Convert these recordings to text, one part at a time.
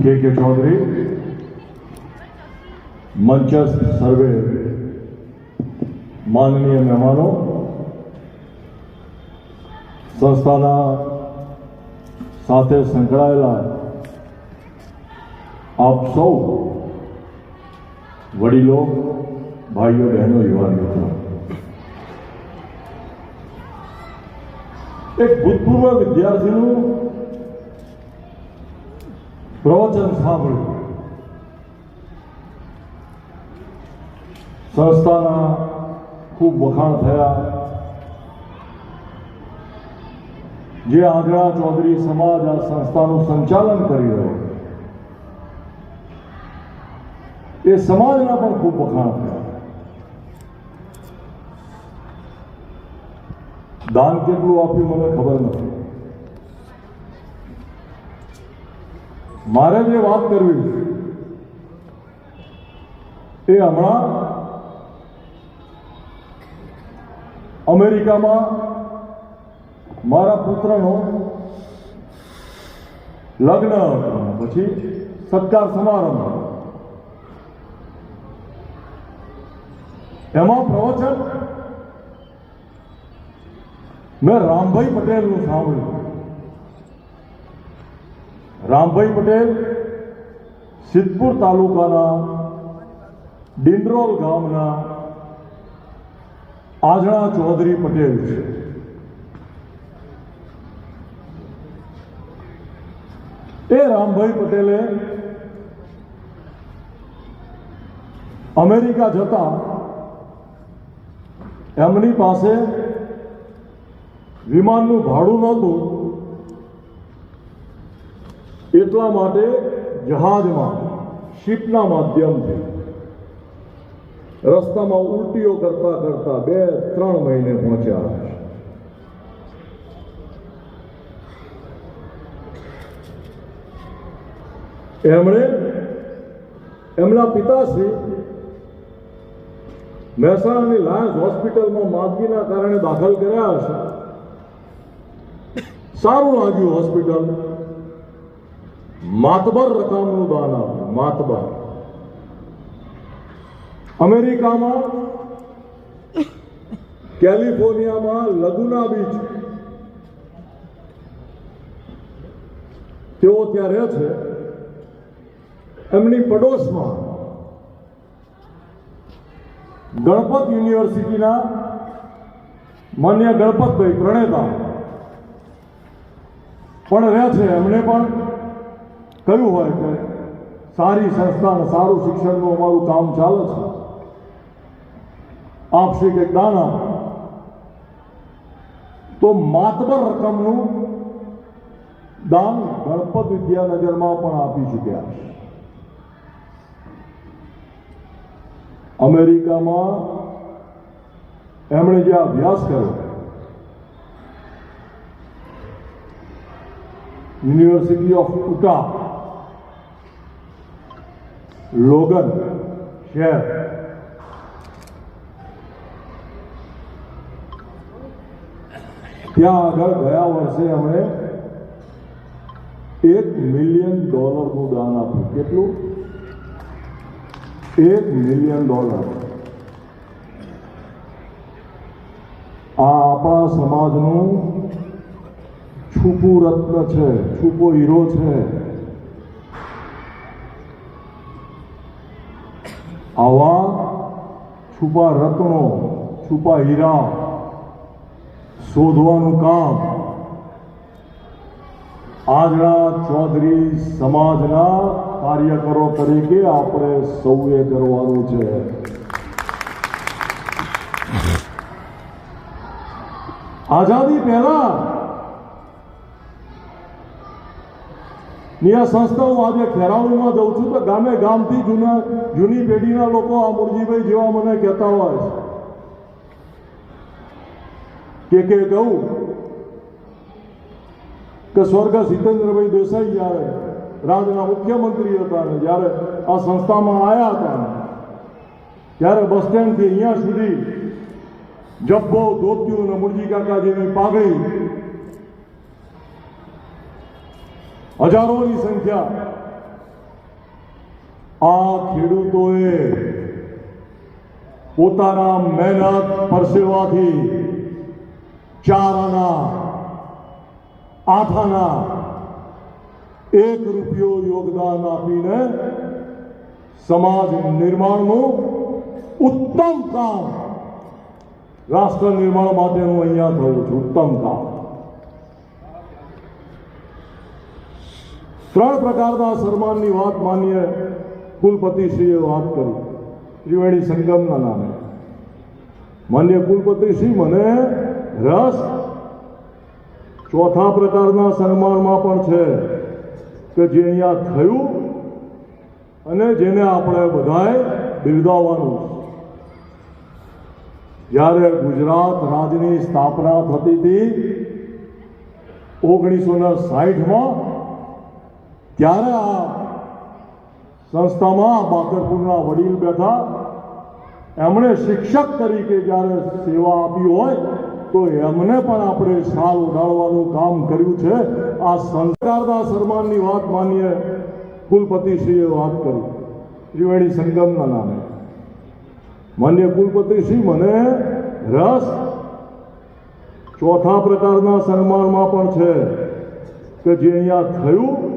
કે કે ચૌધરી? મંચસ્થ સર્વે માનનીય મહેમાનો, સંસ્થાના સાથે સંકળાયેલા આપ સૌ વડીલો, ભાઈઓ, બહેનો યુવાન મિત્રો. એક ભૂતપૂર્વ વિદ્યાર્થીનું પ્રવચન સાંભળ્યું સંસ્થાના ખૂબ વખાણ થયા જે આંધળા ચૌધરી સમાજ આ સંસ્થાનું સંચાલન કરી રહ્યો એ સમાજના પણ ખૂબ વખાણ થયા દાન કેટલું આપ્યું મને ખબર નથી મારે જે વાત કરવી એ હમણાં અમેરિકામાં મારા પુત્રનો લગ્ન પછી સત્કાર સમારંભ એમાં પ્રવચન મેં રામભાઈ પટેલનું સાંભળ્યું. રામભાઈ પટેલ સિદ્ધપુર તાલુકાના ડિંડરોલ ગામના આજણા ચૌધરી પટેલ છે. એ રામભાઈ પટેલે અમેરિકા જતા એમની પાસે વિમાનનું ભાડું નહોતું. એટલા માટે જહાજમાં, શિપના માધ્યમથી રસ્તામાં ઉલટીઓ કરતા કરતા બે, ત્રણ મહિને પહોંચ્યા. એમણે એમના પિતાશ્રી મહેસાણાની લાયન્સ હોસ્પિટલમાં માદગીના કારણે દાખલ કર્યા હશે. સારું લાગ્યું હોસ્પિટલ. માતબર રકમનું દાન આપે, માતબર. અમેરિકામાં, કેલિફોર્નિયામાં લગુના બીચ. તેઓ ત્યાં રહે છે. એમની પડોશમાં ગણપત યુનિવર્સિટીના માન્ય ગણપતભાઈ પ્રણેતા પણ રહે છે. એમણે પણ કહ્યું હોય કે સારી સંસ્થા સારું શિક્ષણનું અમારું કામ ચાલે છે આપશે કે દાન આપો. તો માતબર રકમનું દાન ગણપત વિદ્યાનગરમાં પણ આપી ચૂક્યા છે અમેરિકામાં એમણે જે અભ્યાસ કર્યો, યુનિવર્સિટી ઓફ ઉટા લોગન શહેર ત્યાં આગળ ગયા વર્ષે અમે એક મિલિયન ડોલરનું દાન આપ્યું. કેટલું? એક મિલિયન ડોલર આ આપણા સમાજનું છુપું રત્ન છે, છુપો હીરો છે. આવા છુપા રત્નો, છુપા હીરા શોધવાનું કામ આજના ચૌધરી સમાજના કાર્યકરો તરીકે આપણે સૌએ કરવાનું છે. આઝાદી પહેલા ની સંસ્થા હું આજે ખેરાવણીમાં જઉં છું તો ગામે ગામથી જૂના, જૂની પેઢીના લોકો આ મુરજીભાઈ જેવા મને કહેતા હોય છે. કે કે કહું કે સ્વર્ગ સિતેન્દ્રભાઈ દેસાઈ જ્યારે રાજ્યના મુખ્યમંત્રી હતા ને જ્યારે આ સંસ્થામાં આવ્યા હતા ત્યારે બસ સ્ટેન્ડથી અહીંયા સુધી જબ્બો, ધોત્યું અને મુરજી કાકા જેવી પાઘડી હજારોની સંખ્યા. આ ખેડૂતોએ પોતાના મહેનત પરસેવાથી આઠ આના એક રૂપિયો યોગદાન આપીને સમાજ નિર્માણનું ઉત્તમ કામ રાષ્ટ્ર નિર્માણ માટેનું અહીંયા થયું છે, ઉત્તમ કામ. ત્રણ પ્રકારના સન્માનની વાત માન્ય કુલપતિશ્રીએ વાત કરી. ત્રિવેણી સંગમના નામે. માન્ય કુલપતિશ્રી, મને રસ ચોથા પ્રકારના સન્માનમાં પણ છે કે જે અહીંયા થયું અને જેને આપણે બધાએ બિરદાવવાનું જ્યારે ગુજરાત રાજ્યની સ્થાપના થતી હતી ઓગણીસો ને સાહીઠમાં ત્યારે આ સંસ્થામાં બાકરપુરના વડીલ બેઠા એમણે શિક્ષક તરીકે જ્યારે સેવા આપી હોય, તો એમને પણ આપણે શાલ ઉડાડવાનું કામ કર્યું છે. આ સંસ્કારના સન્માનની વાત માનીએ, કુલપતિશ્રીએ વાત કરી. ત્રિવેણી સંગમના નામે. માન્ય કુલપતિશ્રી, મને રસ ચોથા પ્રકારના સન્માનમાં પણ છે કે જે અહીંયા થયું.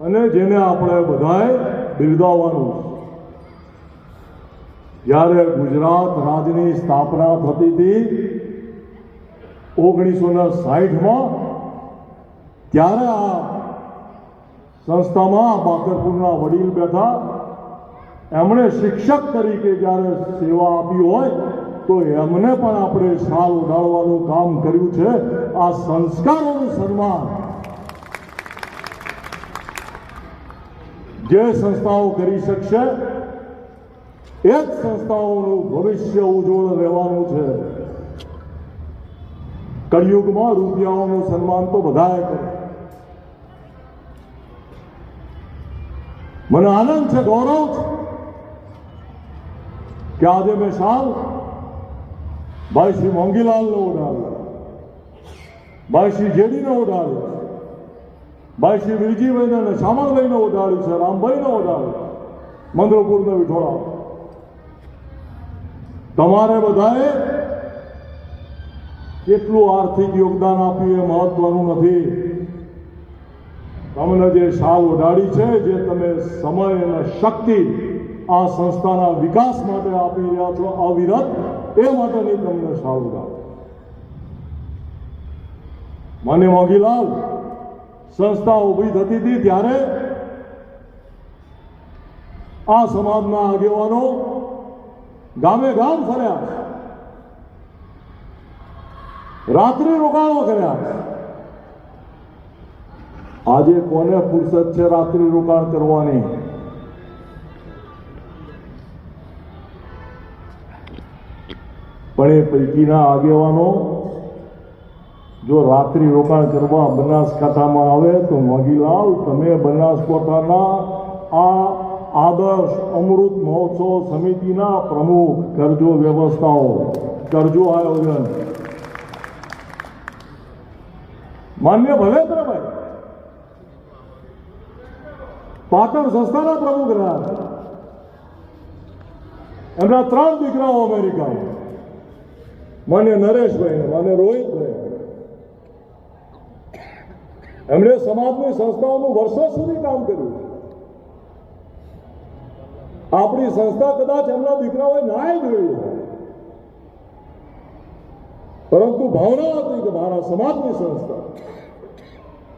અને જેને આપણે બધાએ બિરદાવવાનું જ્યારે ગુજરાત રાજ્યની સ્થાપના થતી હતી ઓગણીસો ને સાહીઠમાં, ત્યારે આ સંસ્થામાં બાકરપુરના વડીલ બેઠા. એમણે શિક્ષક તરીકે જ્યારે સેવા આપી હોય, તો એમને પણ આપણે શાલ ઉડાડવાનું કામ કર્યું છે. આ સંસ્કારોનું સન્માન જે સંસ્થાઓ કરી શકશે એ જ સંસ્થાઓનું ભવિષ્ય ઉજ્જવળ રહેવાનું છે. કળિયુગમાં રૂપિયાઓનું સન્માન તો બધાએ કરે. મને આનંદ છે, ગૌરવ છે, કે આજે મેં શાલ ભાઈ શ્રી મોંઘીલાલનો ઉડાડ્યો. ભાઈ શ્રી જેડીને ઉડાડ્યો. ભાઈ શ્રી વિરજીભાઈને અને શામળભાઈને ઉડાડી છે, રામભાઈને ઉડાડી મંદ્રપુરને વિઠોડા તમારે બધાએ કેટલું આર્થિક યોગદાન આપ્યું એ મહત્વનું નથી. તમને જે શાલ ઉડાડી છે, જે તમે સમય અને શક્તિ આ સંસ્થાના વિકાસ માટે આપી રહ્યા છો, અવિરત, એ માટેની તમને શાલ ઉડાડી. મને મોગીલાલ સંસ્થા ઊભી થતી હતી ત્યારે આ સમાજના આગેવાનો ગામે ગામ ફર્યા. રાત્રિ રોકાણો કર્યા. આજે કોને ફુરસદ છે રાત્રિ રોકાણ કરવાની? પણ એ પૈકીના આગેવાનો જો રાત્રિ રોકાણ કરવા બનાસકાંઠામાં આવે તો મોગીલાલ તમે બનાસકાંઠાના આ આદર્શ અમૃત મહોત્સવ સમિતિના પ્રમુખ કરજો વ્યવસ્થાઓ, કરજો આયોજન. માન્ય ભલેન્દ્રભાઈ, પાટણ સંસ્થાના પ્રમુખ રહ્યા. એમના ત્રણ દીકરાઓ અમેરિકામાં મને નરેશભાઈ મને રોહિતભાઈ. એમણે સમાજની સંસ્થાઓનું વર્ષો સુધી કામ કર્યું આપણી સંસ્થા કદાચ એમના દીકરાઓએ નાય જોયું પરંતુ ભાવના હતી કે મારા સમાજની સંસ્થા,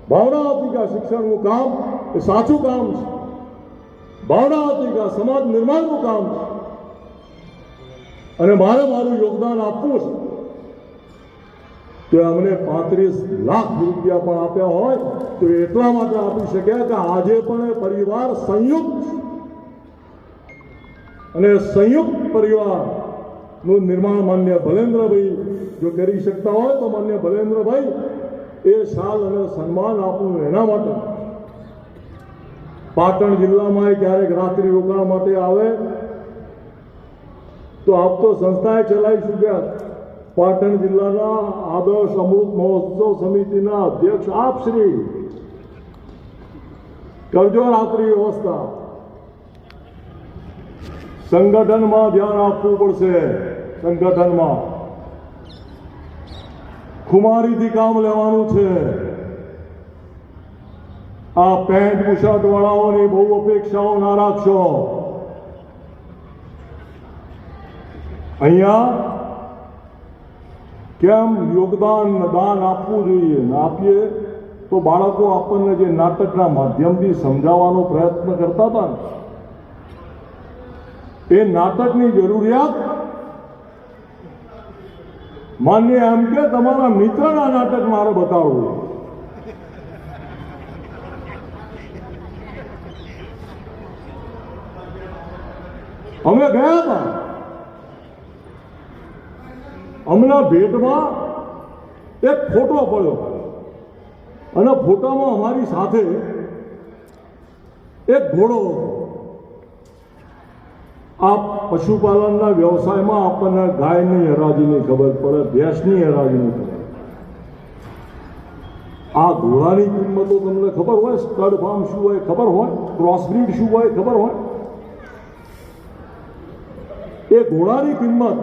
ભાવના હતી કે શિક્ષણનું કામ એ સાચું કામ છે. ભાવના હતી કે સમાજ નિર્માણનું કામ છે. અને મારે મારું યોગદાન આપવું છે. તો અમને પાંત્રીસ લાખ રૂપિયા પણ આપ્યા હોય, તો એટલા માટે આપી શક્યા કે આજે પણ એ પરિવાર સંયુક્ત અને સંયુક્ત પરિવારનું નિર્માણ માન્ય ભલેન્દ્રભાઈ જો કરી શકતા હોય, તો માન્ય ભલેન્દ્રભાઈ એ શાલ અને સન્માન આપવું એના માટે. પાટણ જિલ્લામાં ક્યારેક રાત્રિ રોકાણ માટે આવે, તો આપ તો સંસ્થાએ ચલાવી શક્યા પાટણ જિલ્લાના આદર્શ અમૃત મહોત્સવ સમિતિના અધ્યક્ષ આપ શ્રી કરજો રાત્રિ વ્યવસ્થા. સંગઠનમાં ધ્યાન આપવું પડશે. સંગઠનમાં. ખુમારીથી કામ લેવાનું છે. આ પેન્ટ બુશર્ટ વાળાઓની બહુ અપેક્ષાઓ ના રાખશો. અહીંયા કેમ યોગદાન દાન આપવું જોઈએ? ને આપીએ? તો બાળકો આપણને જે નાટકના માધ્યમથી સમજાવવાનો પ્રયત્ન કરતા હતા એ નાટકની જરૂરિયાત? માન્ય એમ કે તમારા મિત્રના નાટક મારે બતાવવું અમે ગયા હતા. હમણાં ભેટમાં એક ફોટો પડ્યો. અને ફોટામાં અમારી સાથે એક ઘોડો આ પશુપાલનના વ્યવસાયમાં આપણને ગાયની હરાજીની ખબર પડે, ભેંસની હરાજીની ખબર આ ઘોડાની કિંમતો તમને ખબર હોય, સ્ટડ ફાર્મ શું હોય ખબર હોય ક્રોસબ્રીડ શું હોય ખબર હોય. એ ઘોડાની કિંમત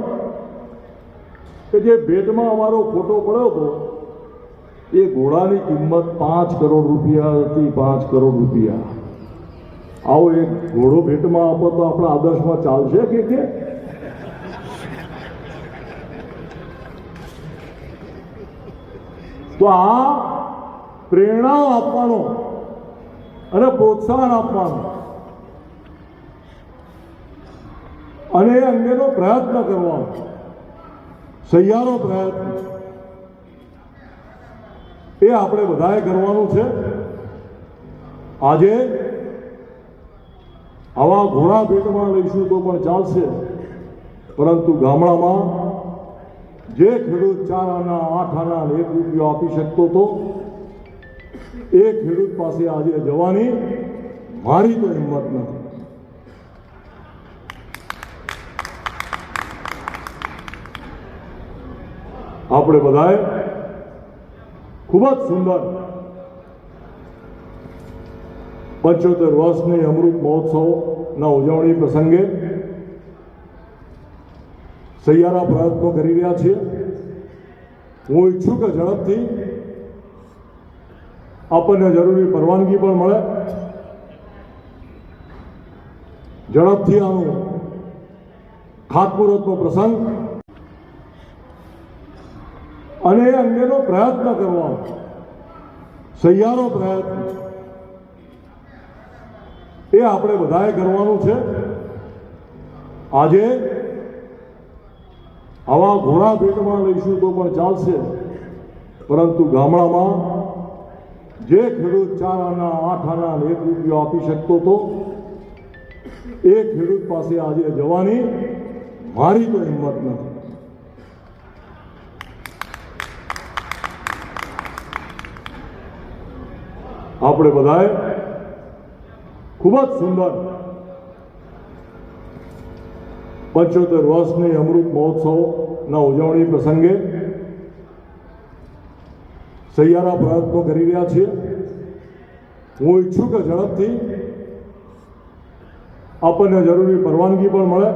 કે જે ભેટમાં અમારો ફોટો પડ્યો હતો, એ ઘોડાની કિંમત પાંચ કરોડ રૂપિયા હતી, પાંચ કરોડ રૂપિયા. આવો એક ઘોડો ભેટમાં આપો તો આપણા આદર્શમાં ચાલશે કે કે? તો આ પ્રેરણા આપવાનો અને પ્રોત્સાહન આપવાનો અને એ અંગેનો પ્રયત્ન કરવાનો. સહિયારો પ્રયત્ન એ આપણે બધાએ કરવાનું છે. આજે આવા ઘોડા ભેટમાં લઈશું તો પણ ચાલશે. પરંતુ ગામડામાં જે ખેડૂત ચાર આના આઠ આના એક રૂપિયો આપી શકતો હતો એ ખેડૂત પાસે આજે જવાની મારી તો હિંમત નથી. આપણે બધાએ ખૂબ જ સુંદર પંચોતેર વર્ષની અમૃત મહોત્સવના ઉજવણી પ્રસંગે સહિયારા પ્રયત્નો કરી રહ્યા છીએ. હું ઈચ્છું કે ઝડપથી આપણને જરૂરી પરવાનગી પણ મળે. ઝડપથી આનું ખાતમુહૂર્તનો પ્રસંગ અને એ અંગેનો પ્રયત્ન કરવાનો. સહિયારો પ્રયત્ન. એ આપણે બધાએ કરવાનું છે. આજે આવા ઘોડા ભેટમાં લઈશું તો પણ ચાલશે. પરંતુ ગામડામાં જે ખેડૂત ચાર આના, આઠ આના એક રૂપિયો આપી શકતો હતો એ ખેડૂત પાસે આજે જવાની મારી તો હિંમત નથી. આપણે બધાએ ખૂબ જ સુંદર પંચોતેર વર્ષની અમૃત મહોત્સવના ઉજવણી પ્રસંગે સહિયારા પ્રયત્નો કરી રહ્યા છીએ. હું ઈચ્છું કે ઝડપથી આપણને જરૂરી પરવાનગી પણ મળે.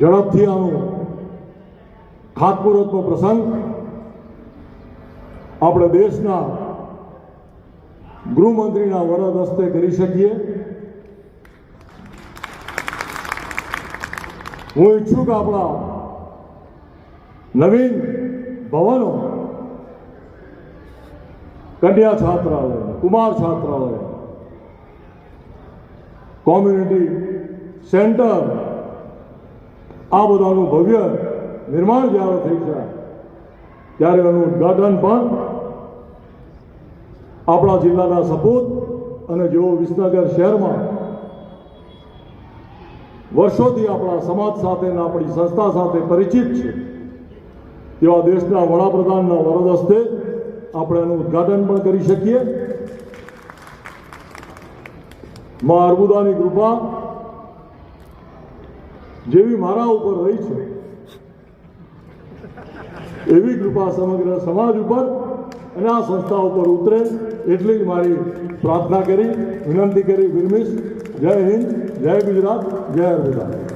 ઝડપથી આનું ખાતમુહૂર્તનો પ્રસંગ આપણે દેશના ગૃહમંત્રીના વરદ હસ્તે કરી શકીએ. હું ઈચ્છું કે આપણા નવીન ભવનો કન્યા છાત્રાલય, કુમાર છાત્રાલય, કોમ્યુનિટી સેન્ટર, આ બધાનું ભવ્ય નિર્માણ જ્યારે થઈ જાય, ત્યારે એનું ઉદ્ઘાટન પણ આપણા જિલ્લાના સપૂત અને જેઓ વિસનગર શહેરમાં વર્ષોથી આપણા સમાજ સાથે આપણી સંસ્થા સાથે પરિચિત છે, તેવા દેશના વડાપ્રધાનના વરદ હસ્તે આપણે એનું ઉદ્ઘાટન પણ કરી શકીએ. માં અર્બુદાની કૃપા જેવી મારા ઉપર રહી છે, એવી કૃપા સમગ્ર સમાજ ઉપર અને આ સંસ્થા ઉપર ઉતરે એટલી મારી પ્રાર્થના કરી, વિનંતી કરી વિરમીશ જય હિન્દ, જય ગુજરાત, જય અર્બુદા